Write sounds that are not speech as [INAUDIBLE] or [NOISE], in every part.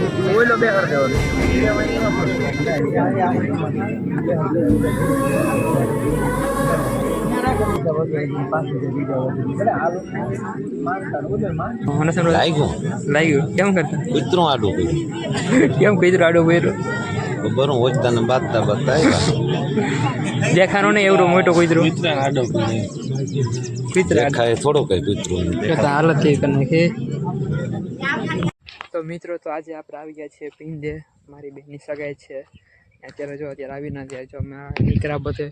ઓઈલો બે કર દેવાનો લાગ્યું? કેમ કરતા? કૂતરું આડું કેમ કીધું આડો બોયરો ખબર હું ઓછતા ને બાંધતા બાંધતા આવ્યા. દેખાનો ને એવડો મોટો કૂતરો. કૂતરા આડો કૂતરા દેખાય થોડો કઈ કૂતરું હાલત થઈ કરી નાખી. તો મિત્રો, તો આજે આપણે આવી ગયા છીએ પિંજે. મારી બેનની સગાઈ છે. અત્યારે જો, અત્યારે આવી ના જાય જો, અમે નીકળ્યા બધે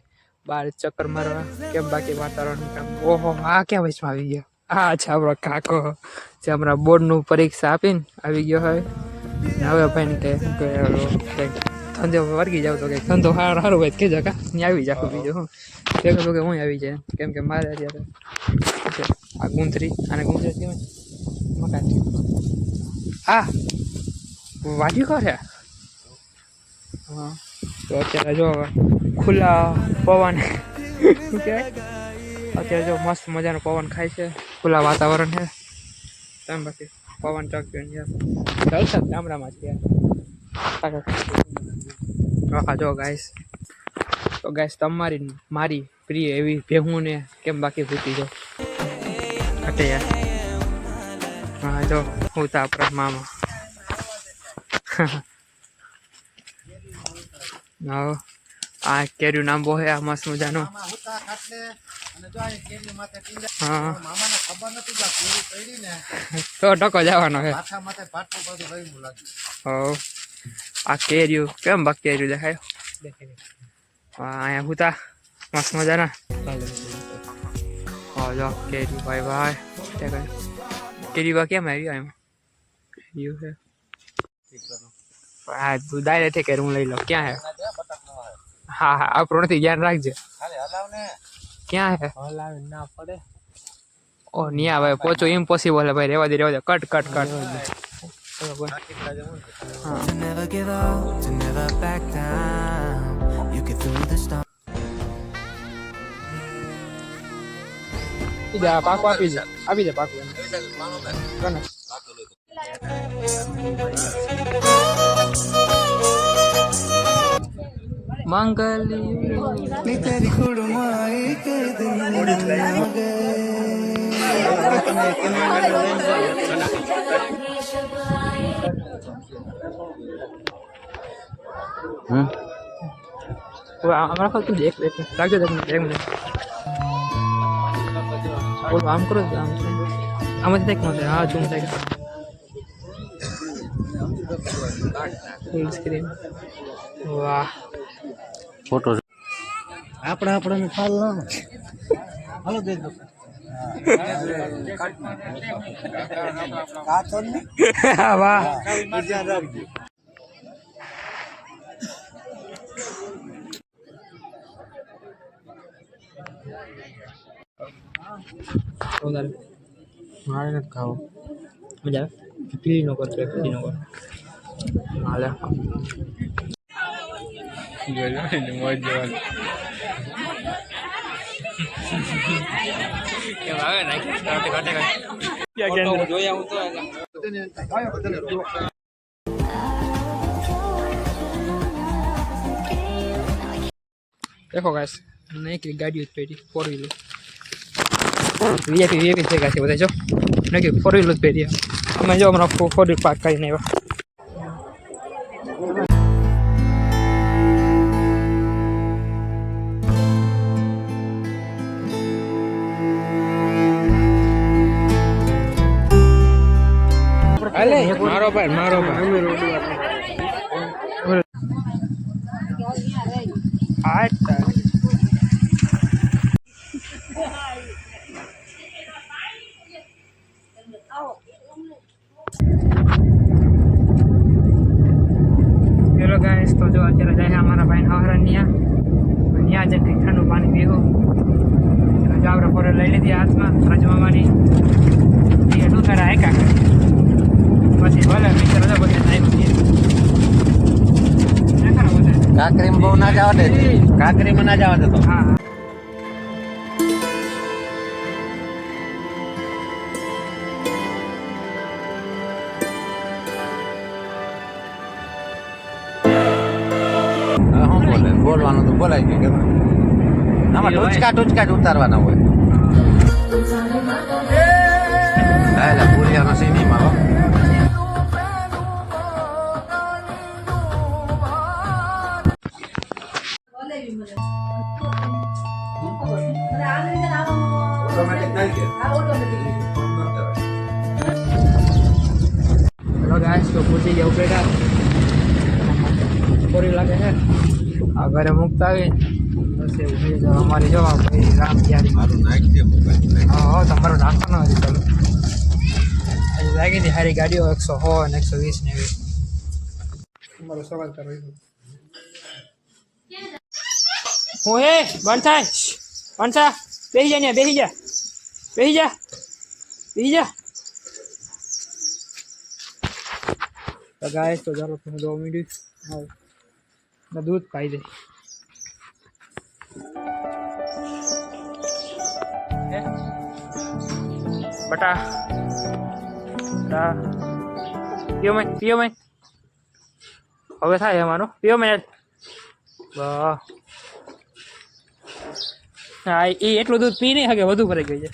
બહાર ચક્કર મારવા. કેમ બાકી વાતાવરણ ઓહો, આ ક્યાં વચમાં આવી ગયો? આ છે આપણો કાકો, જે હમણાં બોર્ડનું પરીક્ષા આપીને આવી ગયો હોય. હવે ભાઈને કે કંઈક ધંધો વર્ગી જાવ તો કે, ધંધો સારો સારો હોય કે કા. ત્યાં આવી જાખું બીજું, હું. કે કહું, કે હું આવી જાય કેમ કે મારે અત્યારે, આ ગુંથરી અને ગુંથરી મકાન આ વાટ્યું છે હા. તો અત્યારે જો ખુલ્લા પવન અત્યારે જો મસ્ત મજાનો પવન ખાય છે ખુલ્લા વાતાવરણ છે. તેમ પછી પવન ચક્યો જલસા ગામડામાં છે હા જો ગાઈસ તો ગાઈસ તમારી મારી પ્રિય એવી ભેહું ને કેમ બાકી ભૂતી જો અટે યાર. હા, જો, હું તો આપણા મામા. [LAUGHS] આ કેરીનું નામ બહુ આ મસ્ત મજાનું. તો ટકો જવાનો હો. આ કેર્યું કેમ બાકી કેર્યું દેખાય? અહીંયા હુતા મસ્ત મજાના. જો કેર્યું ભાઈ ભાઈ. કેરી બા કેમ આવ્યું એમ? યુ હે હા તું ડાયરેક્ટ કે હું લઈ લો ક્યાં હે? હા હા આપણું નથી ધ્યાન રાખજે. ક્યાં હે? ના પડે ઓ નહીં ભાઈ પોચો ઇમ્પોસિબલ હે ભાઈ રેવા દે રેવા દે. Cut cut cut. Never give up, to never back down. You get through the storm. આપી દે આ પાકો આપી દે આપી દે પાકો એને. કોને? મંગલી હમ ઓ, આ- હમણાં ખાલી તું એક એક મિનિટ રાખજો એક મિનિટ એક મિનિટ ઓલું આમ કરો તો આમ આમાંથી થાય કે ન થાય હા ઝૂમ થાય ફૂલ સ્ક્રીન વાહ ફોટો આપણે આપણને ફાલ ના હાલો દે દો કાચો ને વાહ ધ્યાન રાખજો વધારે મારે નથી ખાવો. મજા આવે? પીળી નો કર પીળી નો કર હાલે. મોજ જવાનું જોયા હું તો વ્હીલર વીઆઈપી વીઆઈપી થઈ ગયા છે બધા જો મેં કે ફોર વ્હીલર જ પહેરી અમે જો હમણાં ફોર વ્હીલ પાર્ક કરીને આવ્યા મારો ભાઈ મારો ભાઈ આ હેલો જો અત્યારે જાય અમારા ભાઈ હવરા ત્યાં ત્યાં જઈને કંઈક ઠંડુ પાણી પીવું એટલે જો આપણે ફોરે લઈ લીધી હાથમાં રાજમામાની એ ડુકારા એકા પછી ભલે મિત્ર બધા બધા. નાખ્યું કાકરીમાં બહુ ના જવા દે. કાકરીમાં ના જવા દેતો હા. બોલે બોલવાનું તો બોલાય ગયું કે આમાં ટૂચકા ટૂચકા જ ઉતારવાના હોય. હા, એટલે પુલિયાનો સિનેમા હો હેલો ગાઈસ તો પૂછી જવું બેટા બોરી લાગે છે? આ ઘરે મૂકતા આવી બસ એવું થઈ અમારી જો ભાઈ રામ યારી મારું નાખી હા હા તમારું નાખવાનો હતી ચાલો હજી લાગી હતી સારી ગાડીઓ એકસો સો અને એકસો વીસ ને એવી. તમારો સવાલ કરો હું હે? બંધ થા. બેસી જા ને બેસી જા. બેસી જા. બેસી જા. તો ગાય તો ચાલો તમે દો મિનિટ હા ને દૂધ પાઈ દે બટા. બટા. પીઓ મેં પીઓ મેં હવે થાય અમારું. પીઓ મેં હા એ એટલું દૂધ પી નહીં શકે વધુ ભરાઈ ગઈ છે